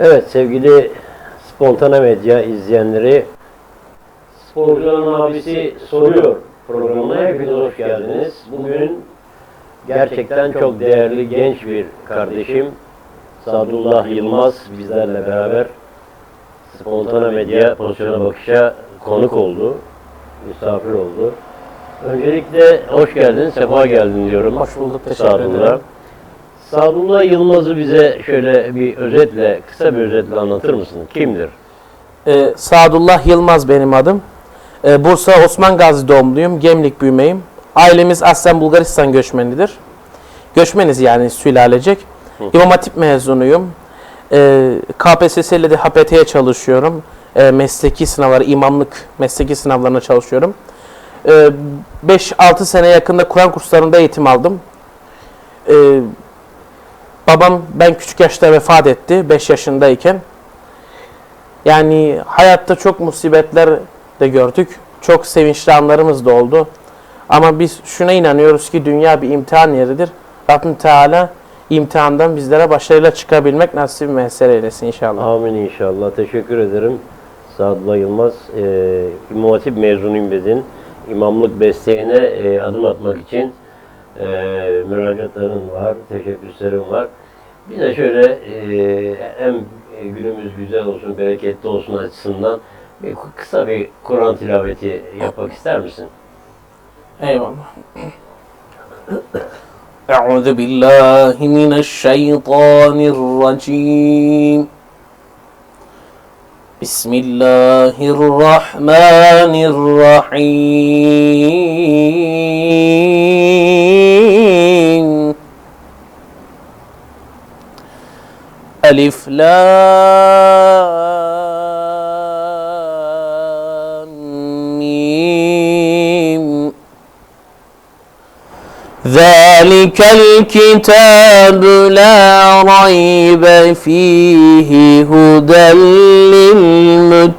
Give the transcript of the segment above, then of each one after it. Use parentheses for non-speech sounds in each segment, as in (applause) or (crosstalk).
Evet sevgili Spontane Medya izleyenleri Sporcuların abisi soruyor programına hepiniz hoş geldiniz. Bugün gerçekten çok değerli genç bir kardeşim Sadullah Yılmaz bizlerle beraber Spontane Medya pozisyona bakışa konuk oldu. Misafir oldu. Öncelikle hoş geldin, sefa geldin diyorum. Hoş bulduk, teşekkür Sadullah. ederim. Sadullah Yılmaz'ı bize şöyle bir özetle, kısa bir özetle anlatır mısın? Kimdir? Ee, Sadullah Yılmaz benim adım. Ee, Bursa Osman Gazi doğumluyum. Gemlik büyümeyim. Ailemiz aslen Bulgaristan göçmenidir. Göçmeniz yani sülalecek. İmam Hatip mezunuyum. Ee, KPSS ile de HPT'ye çalışıyorum. Ee, mesleki sınavları, imamlık mesleki sınavlarına çalışıyorum. Ee, 5-6 sene yakında Kur'an kurslarında eğitim aldım. Ee, babam ben küçük yaşta vefat etti 5 yaşındayken. Yani hayatta çok musibetler de gördük. Çok sevinçli anlarımız da oldu. Ama biz şuna inanıyoruz ki dünya bir imtihan yeridir. Rabbim Teala imtihandan bizlere başarıyla çıkabilmek nasip mesele eylesin inşallah. Amin inşallah. Teşekkür ederim. Sadullah Yılmaz, e, İmam Hatip mezunuyum dedin. İmamlık mesleğine e, adım atmak için e, müracaatların var, teşebbüslerin var. Bir de şöyle e, hem günümüz güzel olsun, bereketli olsun açısından bir, kısa bir Kur'an tilaveti yapmak ister misin? Eyvallah. أعوذ بالله من الشيطان الرجيم بسم الله الرحمن الرحيم ألف لام ذلك الكتاب لا ريب فيه هدى للمتقين.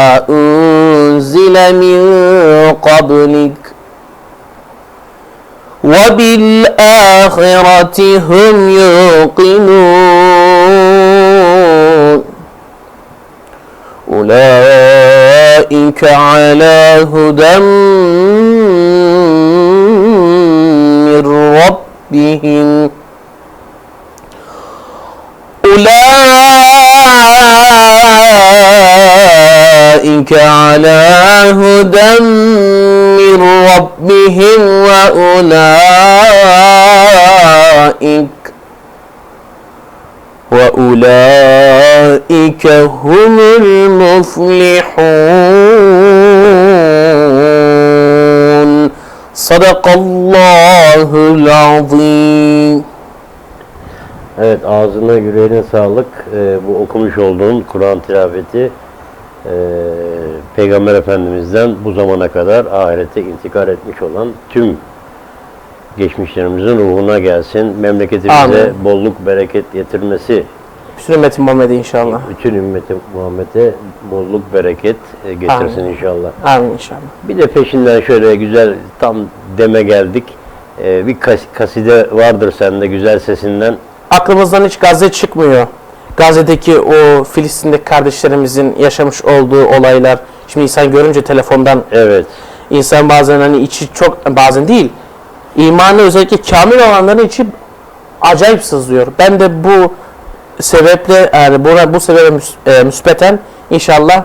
من قبلك وبالآخرة هم يوقنون. أولئك على هدى من ربهم. أولئك على هدى من ربهم وأولئك وأولئك هم المفلحون صدق الله العظيم Evet ağzına yüreğine sağlık. Ee, bu okumuş olduğun Kur'an tilaveti e, Peygamber Efendimiz'den bu zamana kadar ahirete intikal etmiş olan tüm geçmişlerimizin ruhuna gelsin. Memleketimize Amin. bolluk bereket getirmesi, Bütün ümmeti Muhammed'e inşallah. bütün ümmeti Muhammed'e bolluk bereket e, getirsin Amin. inşallah. Amin inşallah. Bir de peşinden şöyle güzel tam deme geldik. Ee, bir kas- kaside vardır sende güzel sesinden. Aklımızdan hiç Gazze çıkmıyor. Gazze'deki o Filistin'deki kardeşlerimizin yaşamış olduğu olaylar. Şimdi insan görünce telefondan Evet. insan bazen hani içi çok bazen değil. İmanı özellikle kamil olanların içi acayip sızlıyor. Ben de bu sebeple yani buna bu sebebe müs- e, müspeten inşallah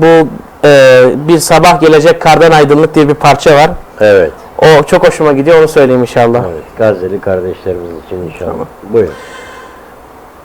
bu e, bir sabah gelecek kardan aydınlık diye bir parça var. Evet. O çok hoşuma gidiyor onu söyleyeyim inşallah. Evet. Gazze'li kardeşlerimiz için inşallah. Buyur.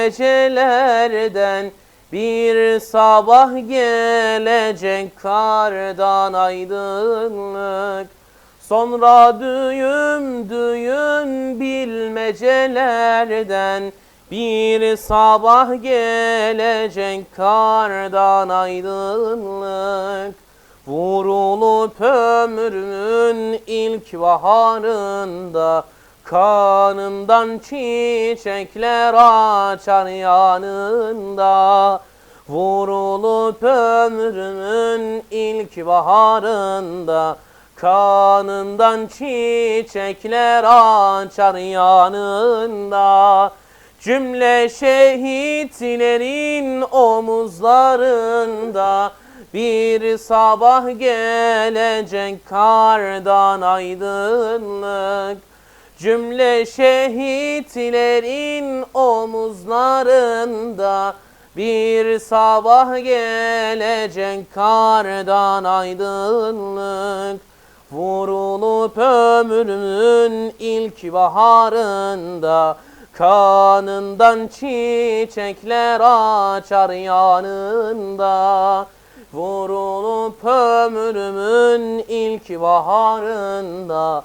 bilmecelerden Bir sabah gelecek kardan aydınlık. Sonra düğüm düğün bilmecelerden bir sabah gelecek kardan aydınlık. Vurulup ömrümün ilk baharında Kanından çiçekler açar yanında. Vurulup ömrümün ilk baharında Kanından çiçekler açar yanında. Cümle şehitlerin omuzlarında Bir sabah gelecek kardan aydınlık Cümle şehitlerin omuzlarında bir sabah gelecek kardan aydınlık Vurulup ömrümün ilk baharında Kanından çiçekler açar yanında Vurulup ömrümün ilk baharında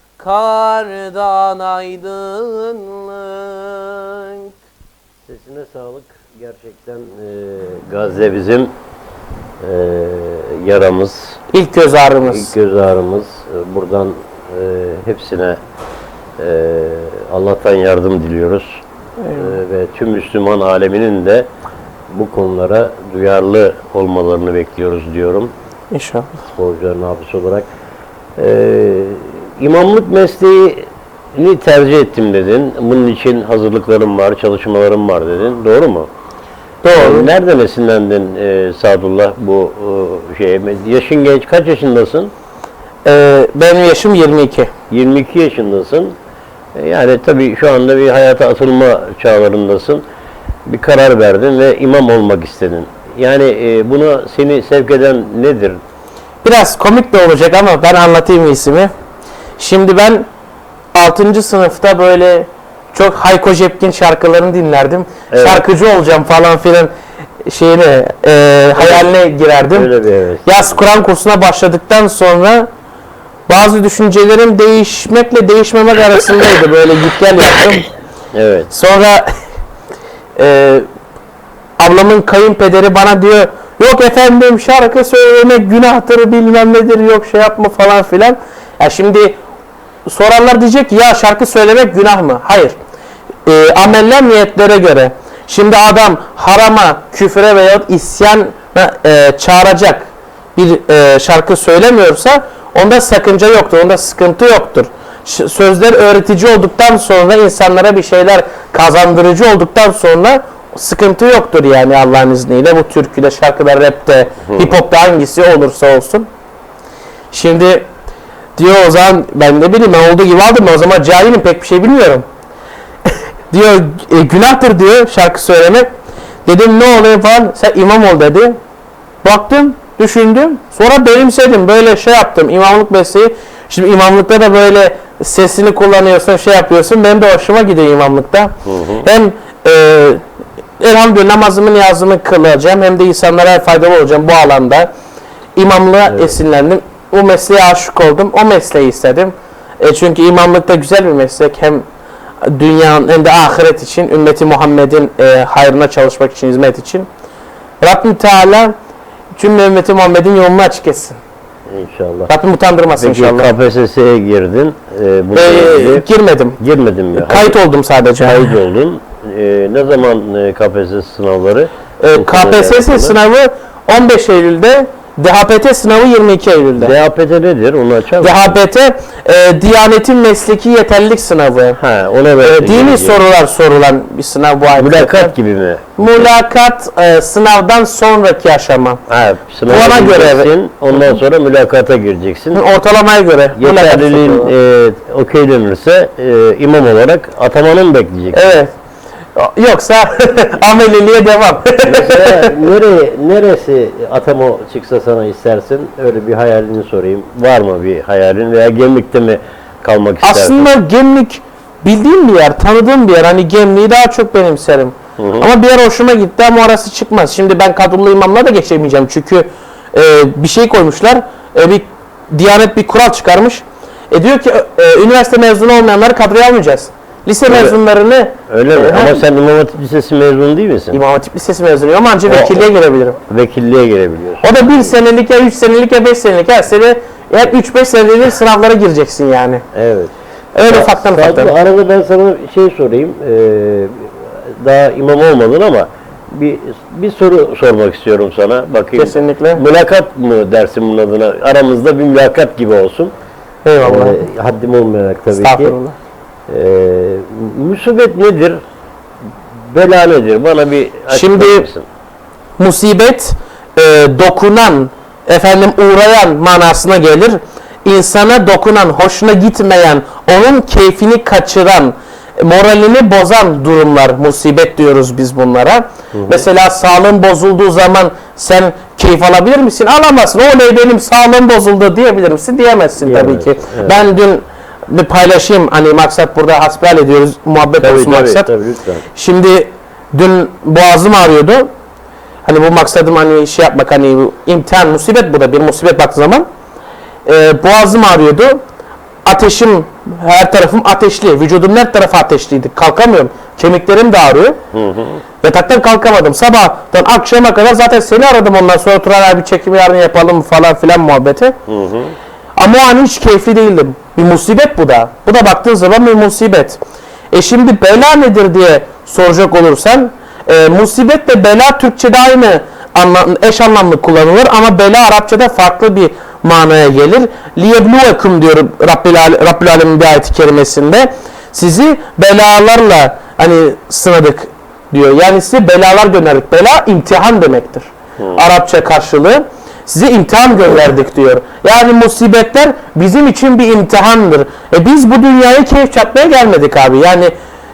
kardan aydınlık Sesine sağlık. Gerçekten e, Gazze bizim e, yaramız, İlk göz ağrımız. ilk göz ağrımız. E, buradan e, hepsine e, Allah'tan yardım diliyoruz. E, ve tüm Müslüman aleminin de bu konulara duyarlı olmalarını bekliyoruz diyorum. İnşallah. sporcuların abisi olarak. Ee, imamlık mesleğini tercih ettim dedin. Bunun için hazırlıklarım var, çalışmalarım var dedin. Doğru mu? Doğru. Nereden esinlendin e, Sadullah bu e, şeye? Yaşın genç, kaç yaşındasın? Ee, benim yaşım 22. 22 yaşındasın. E, yani tabii şu anda bir hayata atılma çağlarındasın. Bir karar verdin ve imam olmak istedin. Yani e, buna seni sevk eden nedir? Biraz komik de olacak ama ben anlatayım iyisini. Şimdi ben 6. sınıfta böyle çok Hayko Cepkin şarkılarını dinlerdim. Evet. Şarkıcı olacağım falan filan şeyine e, hayaline girerdim. Öyle bir evet. Yaz Kur'an kursuna başladıktan sonra bazı düşüncelerim değişmekle değişmemek arasındaydı. Böyle git gel yaptım. Evet. Sonra e, ablamın kayınpederi bana diyor yok efendim şarkı söylemek günahtır bilmem nedir yok şey yapma falan filan. Ya şimdi soranlar diyecek ya şarkı söylemek günah mı? Hayır. E, ameller niyetlere göre. Şimdi adam harama, küfre veya isyana e, çağıracak bir e, şarkı söylemiyorsa onda sakınca yoktur, onda sıkıntı yoktur. Ş- Sözler öğretici olduktan sonra insanlara bir şeyler kazandırıcı olduktan sonra sıkıntı yoktur yani Allah'ın izniyle. Bu türküde, şarkıda, rapte, hip hop'ta hangisi olursa olsun. Şimdi diyor o zaman ben ne bileyim ben olduğu gibi aldım o zaman cahilim pek bir şey bilmiyorum. (laughs) diyor e, günahtır diyor şarkı söylemek. Dedim ne oluyor falan sen imam ol dedi. Baktım düşündüm sonra benimsedim böyle şey yaptım imamlık mesleği. Şimdi imamlıkta da böyle sesini kullanıyorsun şey yapıyorsun benim de hoşuma gidiyor imamlıkta. Hem e, elhamdülillah namazımı niyazımı kılacağım hem de insanlara faydalı olacağım bu alanda. İmamlığa esinlendim. O mesleğe aşık oldum. O mesleği istedim. E çünkü imamlık da güzel bir meslek. Hem dünyanın hem de ahiret için, ümmeti Muhammed'in e, hayrına çalışmak için, hizmet için. Rabbim Teala cümle ümmeti Muhammed'in yolunu açık etsin. İnşallah. Rabbim utandırmasın Peki inşallah. KPSS'ye girdin. E, ilgili girmedim. girmedin mi? Kayıt oldum sadece. Kayıt oldun. Ee, ne zaman e, KPSS sınavları? E, KPSS sınavı 15 Eylül'de, DHPT sınavı 22 Eylül'de. DHPT nedir? Onu açar mısın? DHPT e, Diyanetin Mesleki Yeterlilik Sınavı. Ha, ona E, ben dini sorular sorulan bir sınav bu ay. Mülakat gibi mi? Mülakat e, sınavdan sonraki aşama. Ha, sınava Ona göre Ondan sonra mülakata gireceksin. Ortalamaya göre. Yeterliliğin e, okeylenirse e, imam olarak atamanı mı bekleyeceksin? Evet. Yoksa (laughs) ameliliğe devam. Mesela (laughs) nereye, neresi atama çıksa sana istersin? Öyle bir hayalini sorayım. Var mı bir hayalin veya gemlikte mi kalmak istersin? Aslında Gemlik bildiğim bir yer, tanıdığım bir yer. Hani Gemlik'i daha çok benimserim. Ama bir yer hoşuma gitti ama orası çıkmaz. Şimdi ben kadrolu imamla da geçemeyeceğim. Çünkü e, bir şey koymuşlar. E, bir Diyanet bir kural çıkarmış. E diyor ki e, üniversite mezunu olmayanları kadroya almayacağız. Lise Öyle. mezunlarını Öyle mi? e, Ama sen İmam Hatip Lisesi mezunu değil misin? İmam Hatip Lisesi mezunuyum ama ancak O- vekilliğe girebilirim. Vekilliğe girebiliyorsun. O da bir senelik ya üç senelik ya beş senelik. Her sene ya üç beş senelik sınavlara gireceksin yani. Evet. Öyle ufaktan Sadece ufaktan. arada ben sana şey sorayım. Ee, daha imam olmadın ama bir bir soru sormak istiyorum sana. Bakayım. Kesinlikle. Mülakat mı dersin bunun adına? Aramızda bir mülakat gibi olsun. Eyvallah. Ee, haddim olmayarak tabii ki. Ee, musibet nedir? Bela nedir? Bana bir Şimdi- mısın? musibet e, dokunan, efendim uğrayan manasına gelir. İnsana dokunan, hoşuna gitmeyen, onun keyfini kaçıran, moralini bozan durumlar musibet diyoruz biz bunlara. Mesela sağlığın bozulduğu zaman sen keyif alabilir misin? Alamazsın. Oley benim sağlığım bozuldu diyebilir misin? Diyemezsin tabii ki. Evet. Ben dün bir paylaşayım hani maksat burada hasbihal ediyoruz muhabbet Tabii olsun tabii, maksat. tabii lütfen. Şimdi dün boğazım ağrıyordu. Hani bu maksadım hani şey yapmak hani imtihan musibet bu da bir musibet baktığı zaman. Ee, boğazım ağrıyordu. Ateşim her tarafım ateşli. Vücudum her tarafı ateşliydi. Kalkamıyorum. Kemiklerim de ağrıyor. Yataktan kalkamadım. Sabahtan akşama kadar zaten seni aradım ondan sonra Turan abi çekimi yarın yapalım falan filan muhabbeti. Ama o an hiç keyifli değildim. Bir musibet bu da. Bu da baktığın zaman bir musibet. E şimdi bela nedir diye soracak olursan e, musibet ve bela Türkçe'de aynı anlam, eş anlamlı kullanılır ama bela Arapçada farklı bir manaya gelir. Liyebluvekum diyor Rabbil, Rabbil Alemin bir ayet-i kerimesinde. Sizi belalarla hani sınadık diyor. Yani size belalar gönderdik. Bela imtihan demektir. Arapça karşılığı. Size imtihan gönderdik diyor. Yani musibetler bizim için bir imtihandır. E biz bu dünyaya keyif çatmaya gelmedik abi. Yani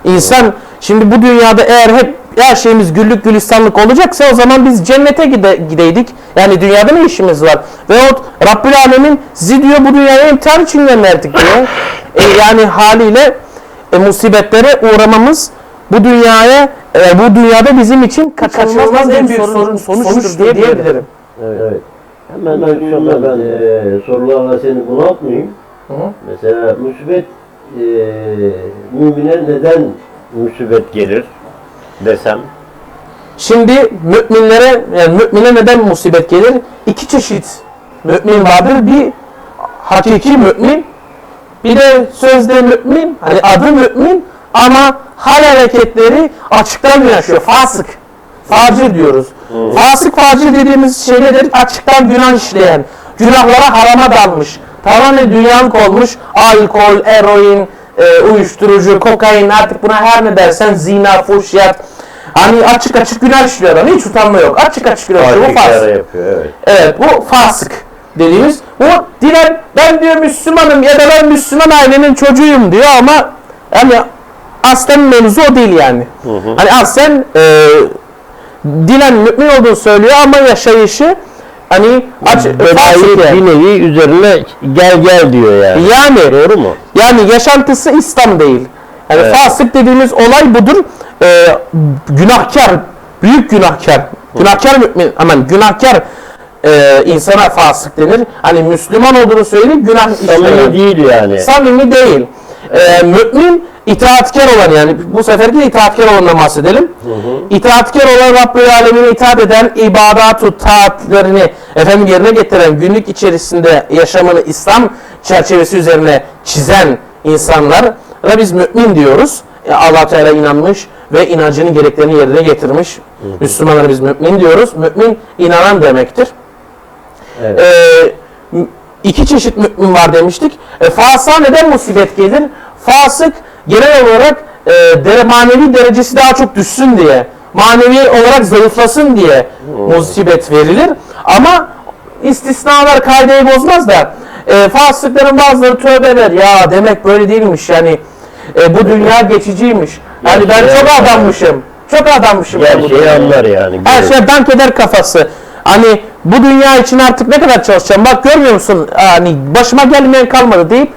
insan şimdi bu dünyada eğer hep her şeyimiz güllük gülistanlık olacaksa o zaman biz cennete gide, gideydik. Yani dünyada ne işimiz var? Veyahut Rabbül Alemin sizi diyor bu dünyaya imtihan için gönderdik diyor. E, yani haliyle e, musibetlere uğramamız bu dünyaya e, bu dünyada bizim için kaçınılmaz en büyük sorun, sonuçtur diyebilirim. Evet. evet. Hemen ben şu anda ben e, sorularla seni bunaltmayayım. Mesela musibet e, mümine neden musibet gelir desem. Şimdi müminlere, yani mümine neden musibet gelir? İki çeşit mümin vardır. Bir hakiki mümin, bir de sözde mümin, hani adı mümin ama hal hareketleri açıktan yaşıyor. Fasık. Facir diyoruz. Fasık facir dediğimiz şey nedir? Açıktan günah işleyen, günahlara harama dalmış, tamamen dünyalık olmuş, alkol, eroin, e, uyuşturucu, kokain artık buna her ne dersen zina, fuhşiyat. Hani açık açık günah işliyor adam. Hiç utanma yok. Açık açık günah işliyor. Bu fasık. yapıyor evet. Evet bu fasık dediğimiz. Bu dilen ben diyor Müslümanım ya da ben Müslüman ailenin çocuğuyum diyor ama yani aslen mevzu o değil yani. Hani aslen e, dilen mümin olduğunu söylüyor ama yaşayışı hani aç, fasık yani. bir nevi üzerine gel gel diyor yani. Yani Doğru mu? yani yaşantısı İslam değil. Yani Evet. fasık dediğimiz olay budur. Ee, günahkar, büyük günahkar. Günahkar mümin, aman günahkar e, insana fasık denir. Hani Müslüman olduğunu söyleyip günah işleyen. Samimi değil yani. Samimi değil. Ee, mümin itaatkar olan yani bu seferki itaatkar olandan bahsedelim. İtaatkar olan Rabbül Alemin'e itaat eden ibadat taatlerini efendim yerine getiren günlük içerisinde yaşamını İslam çerçevesi üzerine çizen insanlar da biz mümin diyoruz. E, Allah Teala inanmış, ve inancının gereklerini yerine getirmiş. Müslümanlara biz mümin diyoruz. Mümin inanan demektir. Evet. Ee, iki çeşit mümin var demiştik. E, fasığa neden musibet gelir? Fasık genel olarak e, dere, manevi derecesi daha çok düşsün diye, manevi olarak zayıflasın diye musibet verilir. Ama istisnalar kaideyi bozmaz da e, fasıkların bazıları tövbe eder. Ya demek böyle değilmiş yani e, bu dünya geçiciymiş. Yani ben çok adammışım. Çok adammışım. ben Her şeyi anlar yani. Her şey dank eder kafası. Hani bu dünya için artık ne kadar çalışacağım? Bak görmüyor musun? Hani başıma gelmeyen kalmadı deyip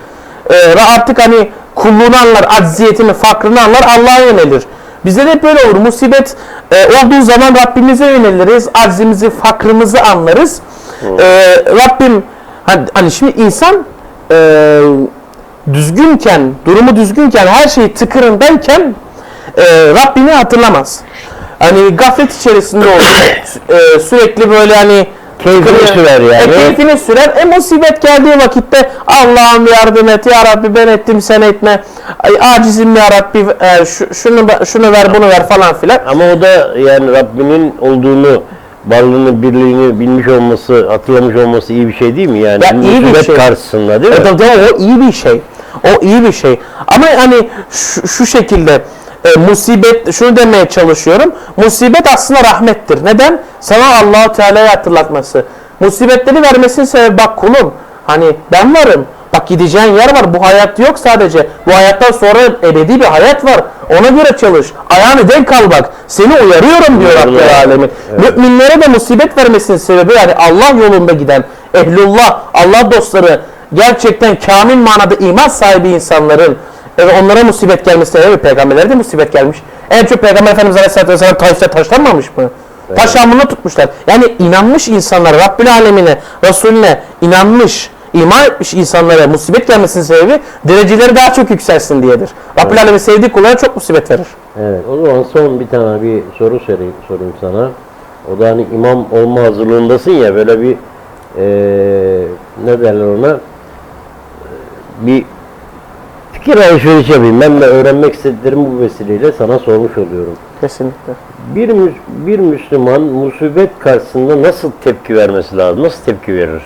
e, artık hani kulluğunu anlar, acziyetini, fakrını anlar, Allah'a yönelir. Bizde de böyle olur. Musibet e, olduğu zaman Rabbimize yöneliriz. Aczimizi, fakrımızı anlarız. E, Rabbim hani, hani şimdi insan e, düzgünken, durumu düzgünken, her şey tıkırındayken e, Rabbini hatırlamaz. Hani gaflet içerisinde olur. (coughs) E, sürekli böyle hani Keyfini sürer yani. E, keyfini sürer. E musibet geldiği vakitte Allah'ım yardım et ya Rabbi ben ettim sen etme. Ay, acizim ya Rabbi e, şu, şunu şunu ver bunu ver falan filan. Ama o da yani Rabbinin olduğunu, varlığını, birliğini bilmiş olması, hatırlamış olması iyi bir şey değil mi? Yani Ya iyi bir şey. karşısında değil mi? E, tabii, tabii, o iyi bir şey. O iyi bir şey. Ama hani şu, şu şekilde e, musibet şunu demeye çalışıyorum. Musibet aslında rahmettir. Neden? Sana Allahu Teala'yı hatırlatması. Musibetleri vermesinin sebebi bak kulum. Hani ben varım. Bak gideceğin yer var. Bu hayat yok sadece. Bu hayattan sonra ebedi bir hayat var. Ona göre çalış. Ayağını denk al bak. Seni uyarıyorum diyor. Rabbül Alemin. Müminlere de musibet vermesinin sebebi yani Allah yolunda giden ehlullah, Allah dostları gerçekten kamil manada iman sahibi insanların e, onlara musibet gelmesi sebebi peygamberlere de musibet gelmiş. En çok peygamber Efendimiz Aleyhisselatü Vesselam Taif'te taşlanmamış mı? Taş yağmuruna tutmuşlar. Yani inanmış insanlar Rabbül Alemine, Resulüne inanmış, iman etmiş insanlara musibet gelmesinin sebebi dereceleri daha çok yükselsin diyedir. Rabbül Alemin sevdiği kullara çok musibet verir. Evet, o zaman son bir tane bir soru sorayım, sorayım sana. O da hani imam olma hazırlığındasın ya böyle bir eee ne derler ona bir fikir alışverişi yapayım. Ben de öğrenmek istediklerimi bu vesileyle sana sormuş oluyorum. Kesinlikle. Bir, Müs- bir Müslüman musibet karşısında nasıl tepki vermesi lazım? Nasıl tepki verir?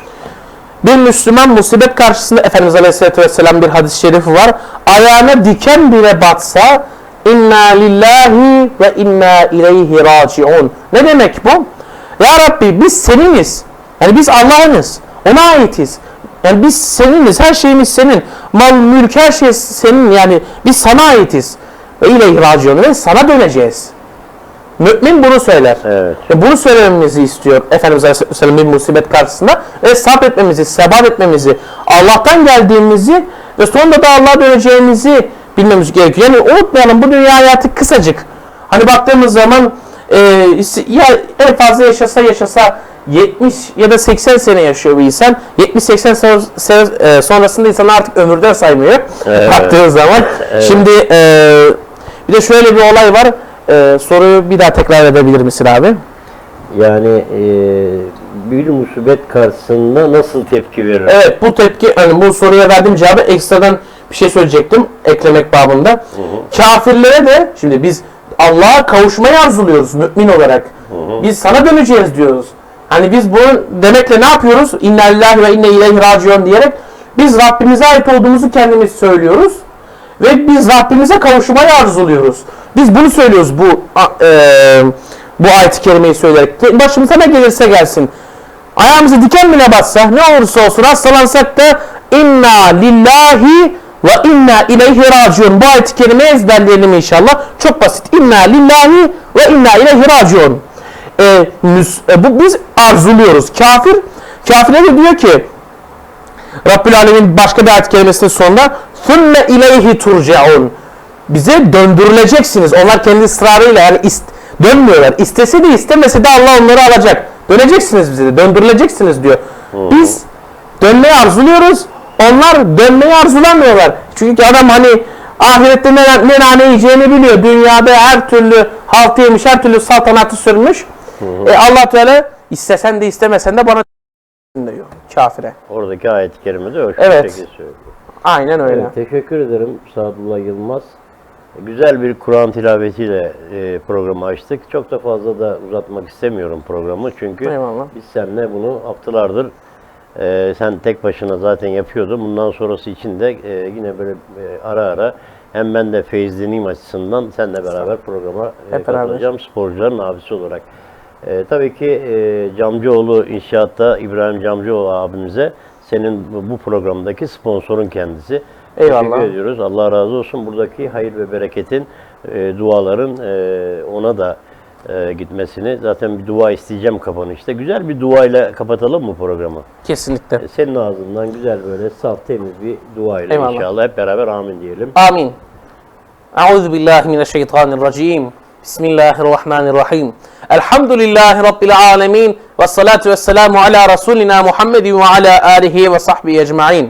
Bir Müslüman musibet karşısında Efendimiz Aleyhisselatü Vesselam bir hadis-i şerifi var. Ayağına diken bile batsa inna lillahi ve inna ileyhi raciun. Ne demek bu? Ya Rabbi biz seniniz. Yani biz Allah'ınız. Ona aitiz. Yani biz seniniz. Her şeyimiz senin. Mal, mülk her şey senin. Yani biz sana aitiz. Ve ileyhi raciun. Ve sana döneceğiz. Mümin bunu söyler. Evet. Ve bunu söylememizi istiyor Efendimiz Aleyhisselam bir musibet karşısında ve sabretmemizi, sebat etmemizi, Allah'tan geldiğimizi ve sonunda da Allah'a döneceğimizi bilmemiz gerekiyor. Yani unutmayalım bu dünya hayatı kısacık. Hani baktığımız zaman e, ya en fazla yaşasa yaşasa 70 ya da 80 sene yaşıyor bir insan. 70-80 sene, sene e, sonrasında insan artık ömürden saymıyor. Evet. Baktığınız zaman. Şimdi e, bir de şöyle bir olay var. E, soruyu bir daha tekrar edebilir misin abi? Yani eee, bir musibet karşısında nasıl tepki verir? Evet bu tepki hani bu soruya verdiğim cevabı ekstradan bir şey söyleyecektim eklemek babında. Kafirlere de şimdi biz Allah'a kavuşmayı arzuluyoruz mümin olarak. Biz sana döneceğiz diyoruz. Hani biz bunu demekle ne yapıyoruz? İnna lillahi ve inne ileyhi raciun diyerek biz Rabbimize ait olduğumuzu kendimiz söylüyoruz. Ve biz Rabbimize kavuşmayı arzuluyoruz. Biz bunu söylüyoruz bu eee, bu ayet-i kerimeyi söyleyerek. Başımıza ne gelirse gelsin. Ayağımıza diken bile bassa ne olursa olsun hastalansak da inna lillahi ve inna ileyhi raciun. Bu ayet-i kerimeyi ezberleyelim inşallah. Çok basit. İnna lillahi ve inna ileyhi raciun. Ee, müs- e, bu biz arzuluyoruz. Kafir kafirler de diyor ki Rabbül Alemin başka bir ayet kelimesinin sonunda ثُمَّ ileyhi turcaun. Bize döndürüleceksiniz. Onlar kendi ısrarıyla yani ist- dönmüyorlar. İstese de istemese de Allah onları alacak. Döneceksiniz bize de. Döndürüleceksiniz diyor. Biz dönmeyi arzuluyoruz. Onlar dönmeyi arzulamıyorlar. Çünkü adam hani ahirette ne, ne nane yiyeceğini biliyor. Dünyada her türlü haltı yemiş, her türlü saltanatı sürmüş. E Allah Teala istesen de istemesen de bana diyor kafire. Oradaki ayet-i kerimede o Evet. şekilde söylüyor. Aynen öyle. Evet, teşekkür ederim Sadullah Yılmaz. Güzel bir Kur'an tilavetiyle e, programı açtık. Çok da fazla da uzatmak istemiyorum programı. Çünkü Eyvallah. biz seninle bunu haftalardır e, sen tek başına zaten yapıyordun. Bundan sonrası için de e, yine böyle e, ara ara hem ben de feyizleneyim açısından seninle beraber programa e, Hep beraber. katılacağım sporcuların abisi olarak. E, tabii ki e, Camcıoğlu İnşaat'ta İbrahim Camcıoğlu abimize senin bu programdaki sponsorun kendisi. Eyvallah. Teşekkür ediyoruz. Allah razı olsun. Buradaki hayır ve bereketin, e, duaların e, ona da e, gitmesini. Zaten bir dua isteyeceğim kapanışta. Güzel bir duayla kapatalım mı programı? Kesinlikle. E, senin ağzından güzel böyle saf temiz bir duayla Eyvallah. inşallah hep beraber amin diyelim. Amin. Euzu billahi mineşşeytanirracim. بسم الله الرحمن الرحيم الحمد لله رب العالمين والصلاة والسلام على رسولنا محمد وعلى آله وصحبه أجمعين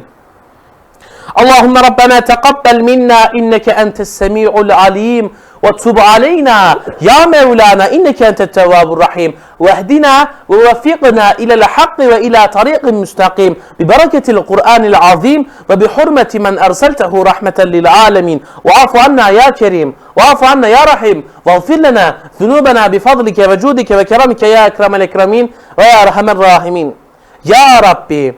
اللهم ربنا تقبل منا إنك أنت السميع العليم ve tub aleyna ya Mevlana inneke entet tevvabur rahim ve ehdina ve veffiqna ilel hakki ve ila tariqin müstakim bi bereketil Kur'anil azim ve bi hurmeti men erseltehu rahmeten lil alemin ve afu anna ya kerim ve afu anna ya rahim ve gfir lana zunubena bi fadlike ve cudike ve keramike ya ekremel ekremin ve ya erhamer rahimin Ya Rabbi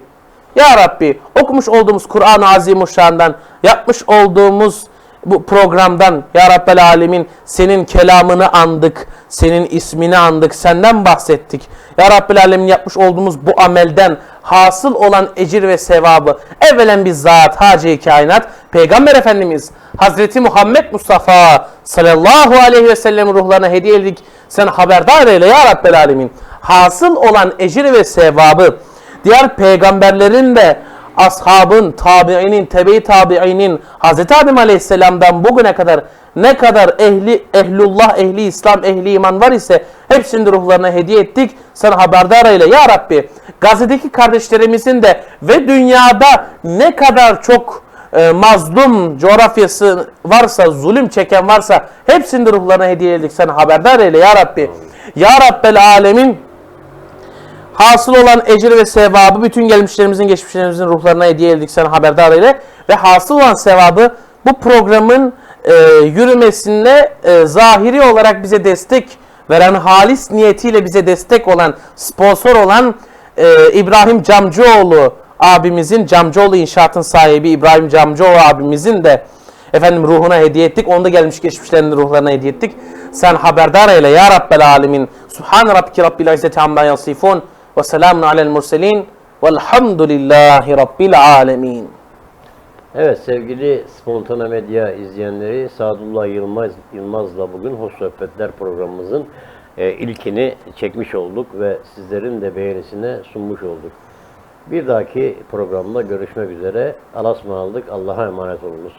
Ya Rabbi okumuş olduğumuz Kur'an-ı Azimuşşan'dan yapmış olduğumuz bu programdan Ya Rabbel Alemin senin kelamını andık, senin ismini andık, senden bahsettik. Ya Rabbel Alemin yapmış olduğumuz bu amelden hasıl olan ecir ve sevabı evvelen bizzat Hacı Kainat Peygamber Efendimiz Hazreti Muhammed Mustafa sallallahu aleyhi ve sellem ruhlarına hediye ettik. Sen haberdar eyle Ya Rabbel Alemin. Hasıl olan ecir ve sevabı diğer peygamberlerin de ashabın, tabiinin, tebe-i tabiinin Hz. Adem Aleyhisselam'dan bugüne kadar ne kadar ehli, ehlullah, ehli İslam, ehli iman var ise hepsini de ruhlarına hediye ettik. Sen haberdar eyle ya Rabbi. Gazze'deki kardeşlerimizin de ve dünyada ne kadar çok e, mazlum coğrafyası varsa, zulüm çeken varsa hepsini de ruhlarına hediye ettik. Sen haberdar eyle ya Rabbi. Ya Rabbel Alemin hasıl olan ecir ve sevabı bütün gelmişlerimizin geçmişlerimizin ruhlarına hediye edildik sen haberdar eyle ve hasıl olan sevabı bu programın e, yürümesinde e, zahiri olarak bize destek veren halis niyetiyle bize destek olan sponsor olan e, İbrahim Camcıoğlu abimizin Camcıoğlu İnşaat'ın sahibi İbrahim Camcıoğlu abimizin de efendim ruhuna hediye ettik. Onu da gelmiş geçmişlerinin ruhlarına hediye ettik. Sen haberdar eyle ya Rabbel Alemin. Subhan Rabbiki Rabbil İzzeti Amma Yasifun. Ve selamun alel murselin. Velhamdülillahi Rabbil Alemin. Evet sevgili Spontane Medya izleyenleri Sadullah Yılmaz Yılmaz'la bugün Hoş Sohbetler programımızın e, ilkini çekmiş olduk ve sizlerin de beğenisine sunmuş olduk. Bir dahaki programda görüşmek üzere. Alas aldık. Allah'a emanet olunuz.